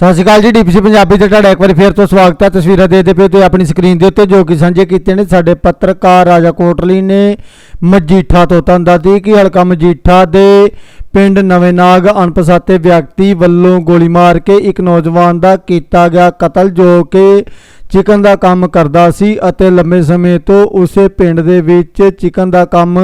ਸਤਿ ਸ਼੍ਰੀ ਅਕਾਲ ਜੀ ਡੀਪੀਸੀ ਪੰਜਾਬੀ ਤੇ ਤੁਹਾਡਾ ਇੱਕ ਵਾਰੀ ਫੇਰ ਤੋਂ ਸਵਾਗਤ ਹੈ। ਤਸਵੀਰਾਂ ਦੇਖਦੇ ਪਏ ਤੁਸੀਂ ਆਪਣੀ ਸਕਰੀਨ ਦੇ ਉੱਤੇ, ਜੋ ਕਿ ਸਾਂਝੇ ਕੀਤੇ ਨੇ ਸਾਡੇ ਪੱਤਰਕਾਰ ਰਾਜਾ ਕੋਟਲੀ ਨੇ ਮਜੀਠਾ ਤੋਂ ਤੰਦਾਤੀ ਕਿ ਹਲਕਾ ਮਜੀਠਾ ਦੇ ਪਿੰਡ ਨਵੇਂ ਨਾਗ ਅਣਪਛਾਤੇ ਵਿਅਕਤੀ ਵੱਲੋਂ ਗੋਲੀ ਮਾਰ ਕੇ ਇੱਕ ਨੌਜਵਾਨ ਦਾ ਕੀਤਾ ਗਿਆ ਕਤਲ, ਜੋ ਕਿ ਚਿਕਨ ਦਾ ਕੰਮ ਕਰਦਾ ਸੀ ਅਤੇ ਲੰਬੇ ਸਮੇਂ ਤੋਂ ਉਸੇ ਪਿੰਡ ਦੇ ਵਿੱਚ ਚਿਕਨ ਦਾ ਕੰਮ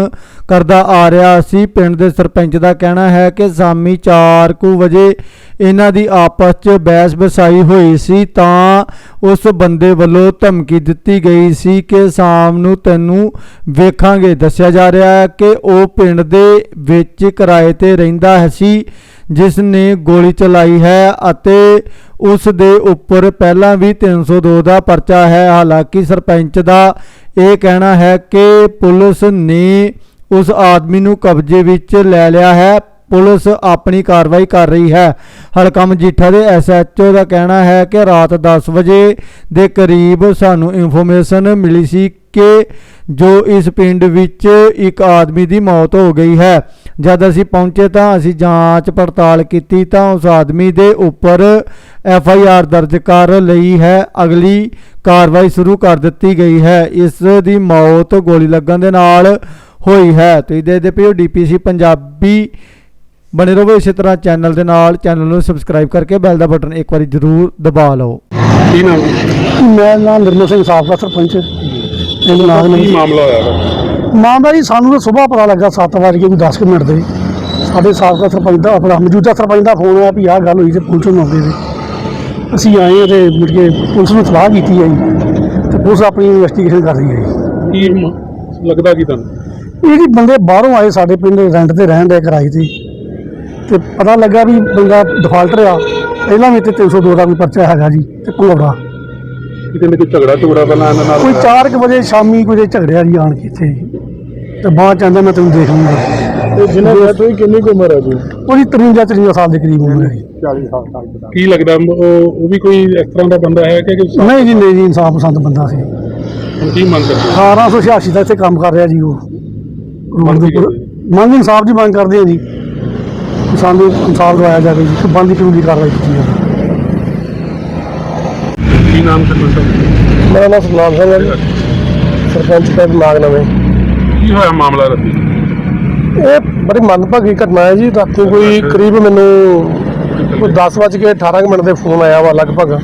ਕਰਦਾ ਆ ਰਿਹਾ ਸੀ। ਪਿੰਡ ਦੇ ਸਰਪੰਚ ਦਾ ਕਹਿਣਾ ਹੈ ਕਿ ਸ਼ਾਮੀ 4 ਕੁ ਵਜੇ ਇਹਨਾਂ ਦੀ ਆਪਸ 'ਚ ਬਹਿਸ ਵਸਾਈ ਹੋਈ ਸੀ ਤਾਂ ਉਸ ਬੰਦੇ ਵੱਲੋਂ ਧਮਕੀ ਦਿੱਤੀ ਗਈ ਸੀ ਕਿ ਸ਼ਾਮ ਨੂੰ ਤੈਨੂੰ ਵੇਖਾਂਗੇ। ਦੱਸਿਆ ਜਾ ਰਿਹਾ ਹੈ ਕਿ ਉਹ ਪਿੰਡ ਦੇ ਵਿੱਚ ਕਿਰਾਏ ਤੇ ਰਹਿੰਦਾ ਸੀ। ਜਿਸ ਨੇ ਗੋਲੀ ਚਲਾਈ ਹੈ ਅਤੇ ਉਸ ਦੇ ਉੱਪਰ ਪਹਿਲਾਂ ਵੀ 302 ਦਾ ਪਰਚਾ ਹੈ। ਹਾਲਾਂਕਿ ਸਰਪੰਚ ਦਾ ਇਹ ਕਹਿਣਾ ਹੈ ਕਿ ਪੁਲਿਸ ਨੇ ਉਸ ਆਦਮੀ ਨੂੰ ਕਬਜ਼ੇ ਵਿੱਚ ਲੈ ਲਿਆ ਹੈ। ਪੁਲਿਸ ਆਪਣੀ ਕਾਰਵਾਈ ਕਰ ਰਹੀ ਹੈ। ਹਲਕਾ ਮਜੀਠਾ ਦੇ ਐਸਐਚਓ ਦਾ ਕਹਿਣਾ ਹੈ ਕਿ ਰਾਤ 10 ਵਜੇ ਦੇ ਕਰੀਬ ਸਾਨੂੰ ਇਨਫੋਰਮੇਸ਼ਨ ਮਿਲੀ ਸੀ ਕਿ ਜੋ ਇਸ ਪਿੰਡ ਵਿੱਚ ਇੱਕ ਆਦਮੀ ਦੀ ਮੌਤ ਹੋ ਗਈ ਹੈ। ਜਦ ਅਸੀਂ ਪਹੁੰਚੇ ਤਾਂ ਅਸੀਂ ਜਾਂਚ ਪੜਤਾਲ ਕੀਤੀ ਤਾਂ ਉਸ ਆਦਮੀ ਦੇ ਉੱਪਰ ਐਫ ਆਈ ਆਰ ਦਰਜ ਕਰ ਲਈ ਹੈ। ਅਗਲੀ ਕਾਰਵਾਈ ਸ਼ੁਰੂ ਕਰ ਦਿੱਤੀ ਗਈ ਹੈ। ਇਸ ਦੀ ਮੌਤ ਗੋਲੀ ਲੱਗਣ ਦੇ ਨਾਲ ਹੋਈ ਹੈ। ਤੁਸੀਂ ਦੇਖਦੇ ਪਏ ਹੋ ਡੀਪੀਸੀ ਪੰਜਾਬੀ। ਬਣੇ ਰਹੋ ਇਸੇ ਤਰ੍ਹਾਂ ਚੈਨਲ ਦੇ ਨਾਲ। ਚੈਨਲ ਨੂੰ ਸਬਸਕ੍ਰਾਈਬ ਕਰਕੇ ਬੈਲ ਦਾ ਬਟਨ ਇੱਕ ਵਾਰੀ ਜ਼ਰੂਰ ਦਬਾ ਲਓ। ਕੀ ਨਾਮ ਮੈਂ ਨਾਮ ਨਿਰਮਲ ਸਿੰਘ ਸਾਬਕਾ ਸਰਪੰਚ। ਪਿੰਡ ਨਾਗ ਕੀ ਮਾਮਲਾ ਹੋਇਆ? ਵਾ? ਮਾਮਲਾ ਜੀ ਸਾਨੂੰ ਤਾਂ ਸਵੇਰ ਪਤਾ ਲੱਗਾ 7 ਵਜੇ ਕੋਈ 10 ਕੁ ਮਿੰਟ ਦੇ। ਸਾਡੇ ਸਾਬਕਾ ਸਰਪੰਚ ਦਾ ਆਪਣਾ ਮੌਜੂਦਾ ਸਰਪੰਚ ਦਾ ਫੋਨ ਆਇਆ ਵੀ ਆਹ ਗੱਲ ਹੋਈ ਤੇ ਪੁਲਿਸ ਨੂੰ ਆਉਂਦੇ ਸੀ ਅਸੀਂ ਆਏ ਹਾਂ ਤੇ ਮੁੜ ਕੇ ਪੁਲਿਸ ਨੂੰ ਸਲਾਹ ਕੀਤੀ ਹੈ ਜੀ ਤੇ ਪੁਲਿਸ ਆਪਣੀ ਇਨਵੈਸਟੀਗੇਸ਼ਨ ਕਰ ਰਹੀ ਹੈ ਜੀ। ਕੀ ਮ- ਲੱਗਦਾ ਕੀ ਤੁਹਾਨੂੰ? ਇਹ ਜੀ ਬੰਦੇ ਬਾਹਰੋਂ ਆਏ ਸਾਡੇ ਪਿੰਡ ਰੈਂਟ ਤੇ ਰਹਿਣ ਦੇ ਕਿਰਾਏ ਤੇ। ਤੇ ਪਤਾ ਲੱਗਾ ਵੀ ਬੰਦਾ ਡਿਫਾਲਟਰ ਆ। ਪਹਿਲਾਂ ਵੀ ਤੇ 302 ਦਾ ਵੀ ਪਰਚਾ ਹੈਗਾ ਜੀ ਤੇ ਘੋੜਾ। ਕਿਤੇ ਨਾ ਕੋਈ ਝਗੜਾ ਝਗੜਾ ਪਹਿਲਾਂ ਇਹਨਾਂ ਨਾਲ ਕੋਈ 4 ਵਜੇ ਸ਼ਾਮੀ ਕੋਈ ਦੇ ਝਗੜਿਆ ਜੀ ਆਣ ਕੇ ਇੱਥੇ। ਤੇ ਬਾਅਦ ਚ ਆਂਦਾ ਮੈਂ ਤੈਨੂੰ ਦੇਖ ਲੂੰਗਾ। ਤੇ ਜਿਹਨਾਂ ਦੀ ਤੁਸੀਂ ਕਿੰਨੀ ਕੁ ਉਮਰ ਹੈ ਜੀ? ਉਹਦੀ 53 53 ਸਾਲ ਦੇ ਕਰੀਬ ਉਮਰ ਹੈ ਜੀ। 40 ਸਾਲ ਤੱਕ ਕੀ ਲੱਗਦਾ ਉਹ ਉਹ ਵੀ ਕੋਈ ਇਸ ਤਰ੍ਹਾਂ ਦਾ ਬੰਦਾ ਹੈ ਕਿ ਕਿ ਨਹੀਂ ਜੀ ਨਹੀਂ ਜੀ ਇਨਸਾਫ ਪਸੰਦ ਬੰਦਾ ਸੀ। ਕੀ ਮੰਗ ਕਰਦੇ ਹੋ? 1886 ਦਾ ਇੱਥੇ ਕੰਮ ਕਰ ਰਿਹਾ ਜੀ ਉਹ। ਰੋਡ ਦੇ ਉੱਪਰ ਮੰਗ ਇਨਸਾਫ ਦੀ ਮੰਗ ਕਰਦੇ ਆ ਜੀ। ਸਾਨੂੰ ਇਨਸਾਫ ਦਵਾਇਆ ਜਾਵੇ ਜੀ ਕਿ ਬੰਦੀ ਕਾਨੂੰਨੀ ਕਾਰਵਾਈ ਕੀਤੀ ਜਾਵੇ। ਕੀ ਨਾਮ ਚਾਹੁੰਦੇ ਮੇਰਾ ਨਾਮ ਸੁਨਾਮ ਸਿੰਘ ਹੈ ਜੀ। ਸਰਪੰਚ ਪਿੰਡ ਨਾਗ ਨਵੇਂ ਕੀ ਹੋਇਆ ਮਾਮਲਾ ਰੱਤੀ ਇਹ ਬੜੀ ਮੰਦਭਾਗੀ ਘਟਨਾ ਹੈ ਜੀ। ਰਾਤੀ ਕੋਈ ਕਰੀਬ ਮੈਨੂੰ ਕੋਈ 10 ਵੱਜ ਕੇ 18 ਕੁ ਮਿੰਟ ਦੇ ਫੋਨ ਆਇਆ ਵਾ ਲਗਭਗ।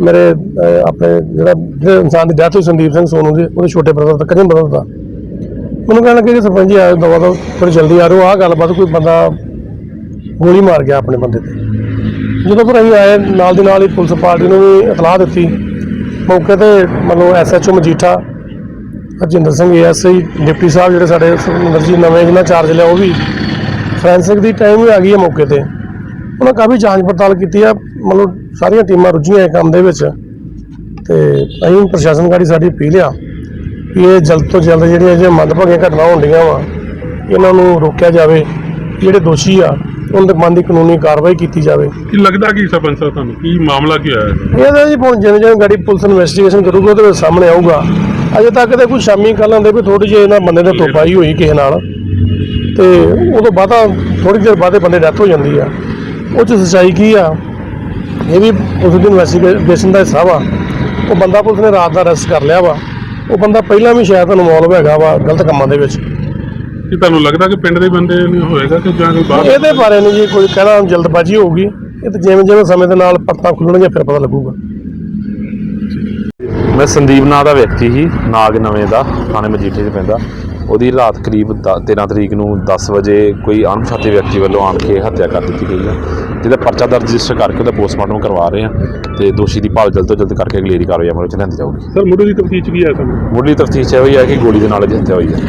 ਮੇਰੇ ਅਹ, ਆਪਣੇ ਜਿਹੜਾ ਜਿਹੜੇ ਇਨਸਾਨ ਦੀ ਡੈਥ ਹੋਈ ਸੰਦੀਪ ਸਿੰਘ ਸੋਨੂ ਦੀ ਉਹਦੇ ਛੋਟੇ ਬ੍ਰਦਰ ਦਾ ਕਜਨ ਬ੍ਰਦਰ ਦਾ। ਮੈਨੂੰ ਕਹਿਣ ਲੱਗੇ ਕਿ ਸਰਪੰਚ ਜੀ ਆਇਓ ਦਵਾ ਦੋ ਥੋੜੀ ਜਲਦੀ ਆ ਰਹੋ ਆਹ ਗੱਲਬਾਤ ਕੋਈ ਬੰਦਾ ਗੋਲੀ ਮਾਰ ਗਿਆ ਆਪਣੇ ਬੰਦੇ ਤੇ। ਜਦੋਂ ਫਿਰ ਅਸੀਂ ਆਏ ਨਾਲ ਦੀ ਨਾਲ ਹੀ ਪੁਲਿਸ ਪਾਰਟੀ ਨੂੰ ਵੀ ਇਤਲਾਹ ਦਿੱਤੀ। ਮੌਕੇ ਤੇ ਮਤਲਬ SHO Majitha Harjinder Singh ASI deputy sahib ਜਿਹੜੇ ਸਾਡੇ ਸੁਖਮਿੰਦਰ ਜੀ ਨਵੇਂ ਜਿਹਨਾਂ ਚਾਰਜ ਲਿਆ ਉਹ ਵੀ ਫੋਰੈਂਸਿਕ ਦੀ ਟਾਈਮ ਵੀ ਆ ਗਈ ਹੈ ਮੌਕੇ ਤੇ। ਉਹਨਾਂ ਕਾਫੀ ਜਾਂਚ ਪੜਤਾਲ ਕੀਤੀ ਆ ਮਤਲਬ ਸਾਰੀਆਂ ਟੀਮਾਂ ਰੁੱਝੀਆਂ ਇਹ ਕੰਮ ਦੇ ਵਿੱਚ ਤੇ ਅਸੀਂ ਪ੍ਰਸ਼ਾਸਨ ਗਾੜੀ ਸਾਡੀ ਅਪੀਲ ਆ ਕਿ ਇਹ ਜਲਦ ਤੋਂ ਜਲਦ ਜਿਹੜੀਆਂ ਜਿਹੜੀਆਂ ਮੰਦਭਾਗੀਆਂ ਘਟਨਾ ਹੁੰਦੀਆਂ ਵਾ ਇਹਨਾਂ ਨੂੰ ਰੋਕਿਆ ਜਾਵੇ ਜਿਹੜੇ ਦੋਸ਼ੀ ਆ ਉਹਨਾਂ ਦੇ ਮਨ ਦੀ ਕਾਨੂੰਨੀ ਕਾਰਵਾਈ ਕੀਤੀ ਜਾਵੇ। ਕੀ ਲੱਗਦਾ ਕੀ ਸਰਪੰਚ ਸਾਹਿਬ ਤੁਹਾਨੂੰ? ਕੀ ਮਾਮਲਾ ਕੀ ਹੋਇਆ? ਇਹਦਾ ਜੀ ਹੁਣ ਜਿਵੇਂ ਜਿਵੇਂ ਗਾੜੀ ਪੁਲਿਸ ਇਨਵੈਸਟੀਗੇਸ਼ਨ ਕਰੂਗੀ ਉਹਦੇ ਸਾਹਮਣੇ ਆਊਗਾ। ਅਜੇ ਤੱਕ ਤੇ ਕੋਈ ਸ਼ਾਮੀ ਕੱਲ੍ਹ ਆਂਦੇ ਵੀ ਥੋੜੀ ਜਿਹੀ ਇਹਨਾਂ ਬੰਦੇ ਨੇ ਤੋਪਾਈ ਹੋਈ ਕਿਸੇ ਨਾਲ। ਤੇ ਉਦੋਂ ਬਾਅਦ ਥੋੜੀ ਦੇਰ ਬਾਅਦ ਬੰਦੇ ਡੈਥ ਹੋ ਜਾਂਦੀ ਆ। ਉਹ ਚ ਸੱਚਾਈ ਕੀ ਆ? ਇਹ ਵੀ ਉਸ ਦੀ ਇਨਵੈਸਟੀਗੇਸ਼ਨ ਦਾ ਹਿੱਸਾ ਵਾ। ਉਹ ਬੰਦਾ ਪੁਲਿਸ ਨੇ ਰਾਤ ਦਾ ਅਰੈਸਟ ਕਰ ਲਿਆ ਵਾ। ਉਹ ਬੰਦਾ ਪਹਿਲਾਂ ਵੀ ਸ਼ਾਇਦ ਇਨਵੋਲਵ ਹੈਗਾ ਵਾ ਗਲਤ ਕੰਮਾਂ ਦੇ ਵਿੱਚ। ਕੀ ਤੁਹਾਨੂੰ ਲੱਗਦਾ ਕਿ ਪਿੰਡ ਦੇ ਬੰਦੇ ਨਹੀਂ ਹੋਏਗਾ ਕਿ ਜਾਂ ਕੋਈ ਬਾਹਰ? ਇਹਦੇ ਬਾਰੇ ਨਹੀਂ ਜੀ ਕੋਈ ਕਹਿਣਾ ਜਲਦਬਾਜ਼ੀ ਹੋਊਗੀ। ਇਹ ਤਾਂ ਜਿਵੇਂ ਜਿਵੇਂ ਸਮੇਂ ਦੇ ਨਾਲ ਪਰਤਾਂ ਖੁੱਲਣਗੀਆਂ ਫਿਰ ਪਤਾ ਲੱਗੂਗਾ। ਮੈਂ ਸੰਦੀਪ ਨਾਂ ਦਾ ਵਿਅਕਤੀ ਸੀ, ਨਾਗ ਨਵੇਂ ਦਾ, ਥਾਣੇ ਮਜੀਠੇ 'ਚ ਪੈਂਦਾ। ਉਹਦੀ ਰਾਤ ਕਰੀਬ ਦ- 13 ਤਰੀਕ ਨੂੰ 10 ਵਜੇ ਕੋਈ ਅਣਪਛਾਤੇ ਵਿਅਕਤੀ ਵੱਲੋਂ ਆਣ ਕੇ ਹੱਤਿਆ ਕਰ ਦਿੱਤੀ ਗਈ ਹੈ। ਜਿਹਦਾ ਪਰਚਾ ਦਰਜ ਰਜਿਸਟਰ ਕਰਕੇ ਉਹਦਾ ਪੋਸਟਮਾਰਟਮ ਕਰਵਾ ਰਹੇ ਹਾਂ ਤੇ ਦੋਸ਼ੀ ਦੀ ਭਾਲ ਜਲਦ ਤੋਂ ਜਲਦ ਕਰਕੇ ਅਗਲੇਰੀ ਕਾਰਵਾਈ ਅਮਲ ਵਿੱਚ ਲਿਆਂਦੀ ਜਾਊਗੀ। ਸਰ ਮੁੱਢਲੀ ਤਫਤੀਸ਼ ਕੀ ਹੈ ਤੁਹਾਨੂੰ? ਮੁੱਢਲੀ ਤਫਤੀਸ਼ ਇਹ ਹੋਈ ਹੈ ਕਿ ਗੋਲੀ ਦੇ ਨਾਲ ਇਹਦੀ ਹੱਤਿਆ ਹੋਈ ਹੈ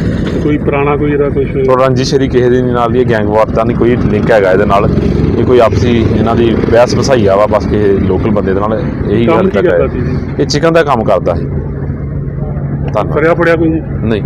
ਕੋਈ ਪੁਰਾਣਾ ਕੋਈ ਇਹਦਾ ਕੁਝ ਤੋਂ ਰੰਜਿਸ਼ਰੀ ਕਿਸੇ ਦੇ ਨਾਲ ਦੀ ਗੈਂਗਵਾਰ ਦਾ ਨਹੀਂ ਕੋਈ ਲਿੰਕ ਹੈਗਾ ਇਹਦੇ ਨਾਲ। ਇਹ ਕੋਈ ਆਪਸੀ ਇਹਨਾਂ ਦੀ ਬਹਿਸ ਵਸਾਈਆ ਵਾ ਬਸ ਕਿਸੇ ਲੋਕਲ ਬੰਦੇ ਦੇ ਨਾਲ ਇਹੀ ਕੰਮ ਗੱਲ ਕੀ ਕਰਦਾ ਸੀ? ਇਹ ਚਿਕਨ ਦਾ ਕੰਮ ਕਰਦਾ ਹੈ। ਧੰਨਵਾਦ। ਫੜਿਆ ਫੜਿਆ ਕੋਈ? ਨਹੀਂ।